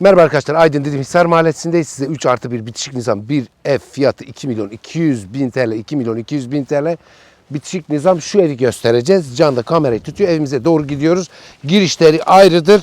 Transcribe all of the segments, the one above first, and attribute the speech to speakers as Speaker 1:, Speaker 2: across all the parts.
Speaker 1: Merhaba arkadaşlar Aydın dedim Hisar Mahallesi'ndeyiz. Size 3 artı 1 bitişik nizam bir ev fiyatı 2 milyon 200 bin TL 2 milyon 200 bin TL bitişik nizam şu evi göstereceğiz. Can da kamerayı tutuyor evimize doğru gidiyoruz. Girişleri ayrıdır.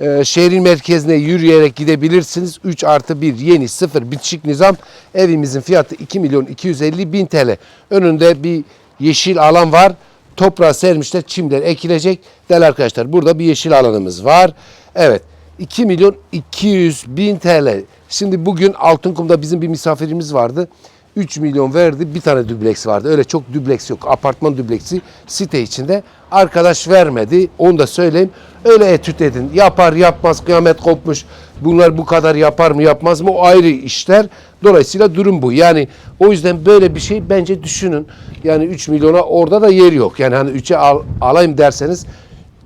Speaker 1: Ee, şehrin merkezine yürüyerek gidebilirsiniz. 3 artı 1 yeni sıfır bitişik nizam evimizin fiyatı 2 milyon 250 bin TL. Önünde bir yeşil alan var. Toprağı sermişler çimler ekilecek. Değerli arkadaşlar burada bir yeşil alanımız var. Evet 2 milyon 200 bin TL. Şimdi bugün Altınkum'da bizim bir misafirimiz vardı. 3 milyon verdi. Bir tane dübleks vardı. Öyle çok dübleks yok. Apartman dübleksi site içinde. Arkadaş vermedi. Onu da söyleyeyim. Öyle etüt edin. Yapar yapmaz kıyamet kopmuş. Bunlar bu kadar yapar mı yapmaz mı o ayrı işler. Dolayısıyla durum bu. Yani o yüzden böyle bir şey bence düşünün. Yani 3 milyona orada da yer yok. Yani hani 3'e al, alayım derseniz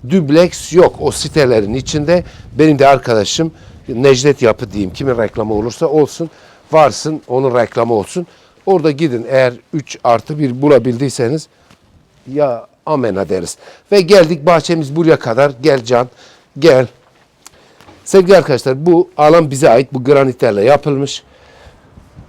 Speaker 1: Dübleks yok o sitelerin içinde. Benim de arkadaşım Necdet Yapı diyeyim. Kimin reklamı olursa olsun. Varsın onun reklamı olsun. Orada gidin eğer 3 artı 1 bulabildiyseniz ya amena deriz. Ve geldik bahçemiz buraya kadar. Gel Can gel. Sevgili arkadaşlar bu alan bize ait. Bu granitlerle yapılmış.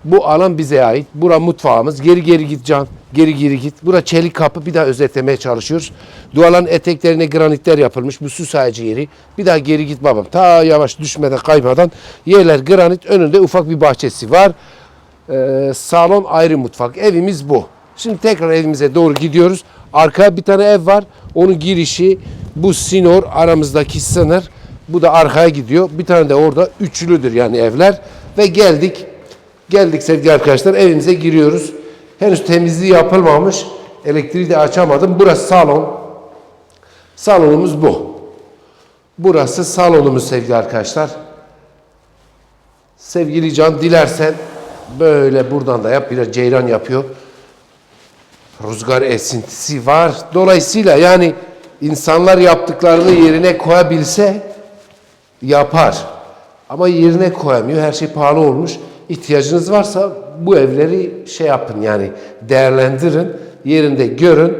Speaker 1: Bu alan bize ait. Bura mutfağımız. Geri geri git Can. Geri geri git. Bura çelik kapı. Bir daha özetlemeye çalışıyoruz. Duvarların eteklerine granitler yapılmış. Bu su sayıcı yeri. Bir daha geri git babam. Ta yavaş düşmeden kaymadan. Yerler granit. Önünde ufak bir bahçesi var. Ee, salon ayrı mutfak. Evimiz bu. Şimdi tekrar evimize doğru gidiyoruz. Arkaya bir tane ev var. Onun girişi bu sinor aramızdaki sınır. Bu da arkaya gidiyor. Bir tane de orada üçlüdür yani evler. Ve geldik. Geldik sevgili arkadaşlar evimize giriyoruz. Henüz temizliği yapılmamış. Elektriği de açamadım. Burası salon. Salonumuz bu. Burası salonumuz sevgili arkadaşlar. Sevgili Can dilersen böyle buradan da yap. Biraz ceyran yapıyor. Rüzgar esintisi var. Dolayısıyla yani insanlar yaptıklarını yerine koyabilse yapar. Ama yerine koyamıyor. Her şey pahalı olmuş. İhtiyacınız varsa bu evleri şey yapın yani değerlendirin. Yerinde görün.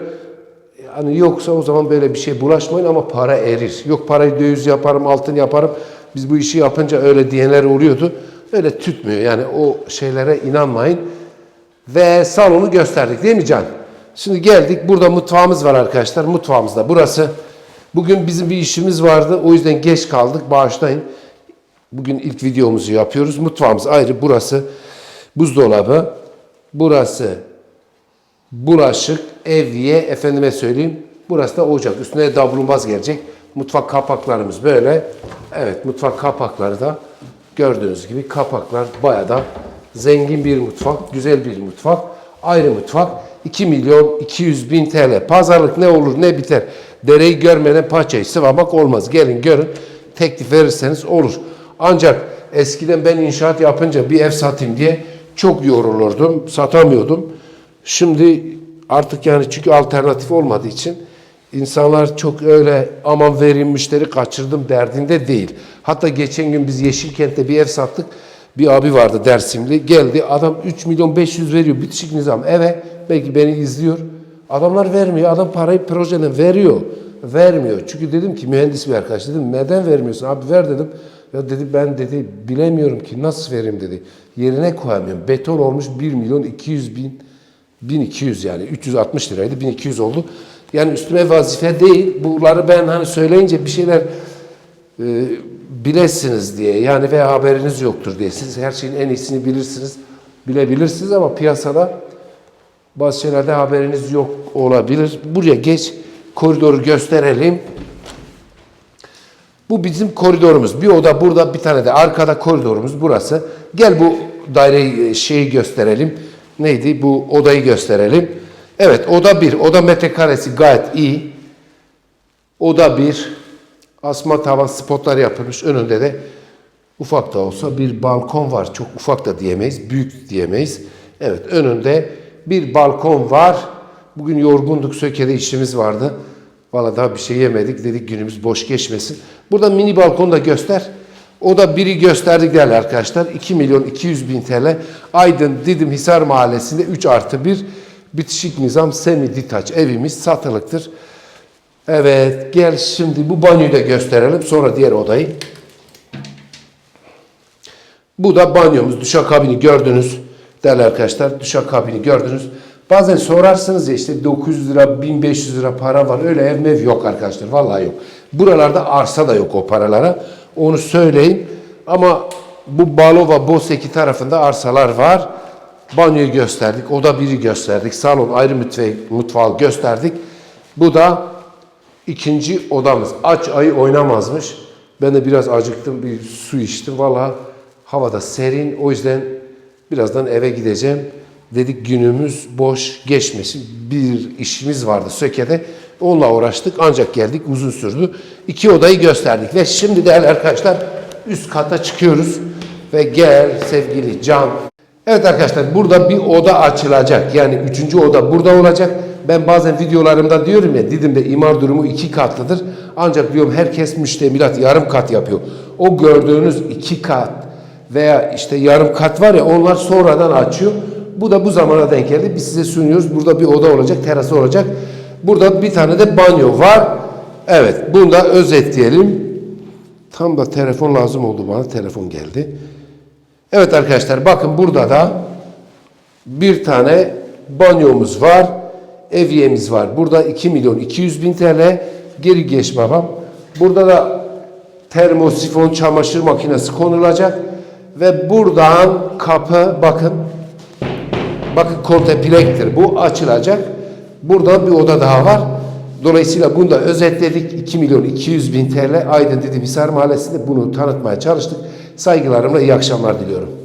Speaker 1: Yani yoksa o zaman böyle bir şey bulaşmayın ama para erir. Yok parayı döviz yaparım, altın yaparım. Biz bu işi yapınca öyle diyenler oluyordu. Öyle tütmüyor. Yani o şeylere inanmayın. Ve salonu gösterdik değil mi Can? Şimdi geldik. Burada mutfağımız var arkadaşlar. Mutfağımız da burası. Bugün bizim bir işimiz vardı. O yüzden geç kaldık. Bağışlayın. Bugün ilk videomuzu yapıyoruz. Mutfağımız ayrı. Burası buzdolabı. Burası bulaşık, evye, efendime söyleyeyim. Burası da ocak. Üstüne davlumbaz gelecek. Mutfak kapaklarımız böyle. Evet mutfak kapakları da gördüğünüz gibi kapaklar bayağı da zengin bir mutfak, güzel bir mutfak. Ayrı mutfak. 2 milyon 200 bin TL. Pazarlık ne olur ne biter. Dereyi görmeden paçayı sıvamak olmaz. Gelin görün. Teklif verirseniz olur. Ancak eskiden ben inşaat yapınca bir ev satayım diye çok yorulurdum. Satamıyordum. Şimdi artık yani çünkü alternatif olmadığı için insanlar çok öyle aman vereyim müşteri kaçırdım derdinde değil. Hatta geçen gün biz Yeşilkent'te bir ev sattık. Bir abi vardı Dersimli. Geldi adam 3 milyon 500 veriyor bitişik nizam eve. Belki beni izliyor. Adamlar vermiyor. Adam parayı projeden veriyor. Vermiyor. Çünkü dedim ki mühendis bir arkadaş dedim neden vermiyorsun? Abi ver dedim. Ya dedi ben dedi bilemiyorum ki nasıl vereyim dedi. Yerine koyamıyorum. Beton olmuş 1 milyon 200 bin 1200 yani 360 liraydı 1200 oldu. Yani üstüme vazife değil. Bunları ben hani söyleyince bir şeyler e, bilesiniz diye yani veya haberiniz yoktur diye. Siz her şeyin en iyisini bilirsiniz, bilebilirsiniz ama piyasada bazı şeylerde haberiniz yok olabilir. Buraya geç koridoru gösterelim. Bu bizim koridorumuz. Bir oda burada, bir tane de arkada koridorumuz burası. Gel bu daireyi şeyi gösterelim. Neydi? Bu odayı gösterelim. Evet, oda bir. Oda metrekaresi gayet iyi. Oda bir. Asma tavan spotlar yapılmış. Önünde de ufak da olsa bir balkon var. Çok ufak da diyemeyiz, büyük diyemeyiz. Evet, önünde bir balkon var. Bugün yorgunduk, Söke'de işimiz vardı. Valla daha bir şey yemedik. Dedik günümüz boş geçmesin. Burada mini balkonu da göster. O da biri gösterdik değerli arkadaşlar. 2 milyon 200 bin TL. Aydın Didim Hisar Mahallesi'nde 3 artı 1 bitişik nizam semi ditaç evimiz satılıktır. Evet gel şimdi bu banyoyu da gösterelim. Sonra diğer odayı. Bu da banyomuz. Duşakabini gördünüz. Değerli arkadaşlar duşakabini gördünüz. Bazen sorarsınız ya işte 900 lira 1500 lira para var. Öyle ev mev yok arkadaşlar. Vallahi yok. Buralarda arsa da yok o paralara. Onu söyleyeyim. Ama bu Balova Boseki tarafında arsalar var. Banyoyu gösterdik. Oda biri gösterdik. Salon ayrı mutfağı, mutfağı gösterdik. Bu da ikinci odamız. Aç ayı oynamazmış. Ben de biraz acıktım. Bir su içtim. Vallahi havada serin. O yüzden birazdan eve gideceğim. Dedik günümüz boş geçmesin. Bir işimiz vardı Söke'de. Onunla uğraştık. Ancak geldik. Uzun sürdü. İki odayı gösterdik. Ve şimdi değerli arkadaşlar üst kata çıkıyoruz. Ve gel sevgili Can. Evet arkadaşlar burada bir oda açılacak. Yani üçüncü oda burada olacak. Ben bazen videolarımda diyorum ya Didim'de imar durumu iki katlıdır. Ancak diyorum herkes müştemilat yarım kat yapıyor. O gördüğünüz iki kat veya işte yarım kat var ya onlar sonradan açıyor. Bu da bu zamana denk geldi. Biz size sunuyoruz. Burada bir oda olacak, terası olacak. Burada bir tane de banyo var. Evet, bunu da özetleyelim. Tam da telefon lazım oldu bana. Telefon geldi. Evet arkadaşlar bakın burada da bir tane banyomuz var. Evyemiz var. Burada 2 milyon 200 bin TL. Geri geç babam. Burada da termosifon çamaşır makinesi konulacak. Ve buradan kapı bakın. Bakın konteplektir. Bu açılacak. Burada bir oda daha var. Dolayısıyla bunu da özetledik. 2 milyon 200 bin TL Aydın Didi Hisar Mahallesi'nde bunu tanıtmaya çalıştık. Saygılarımla iyi akşamlar diliyorum.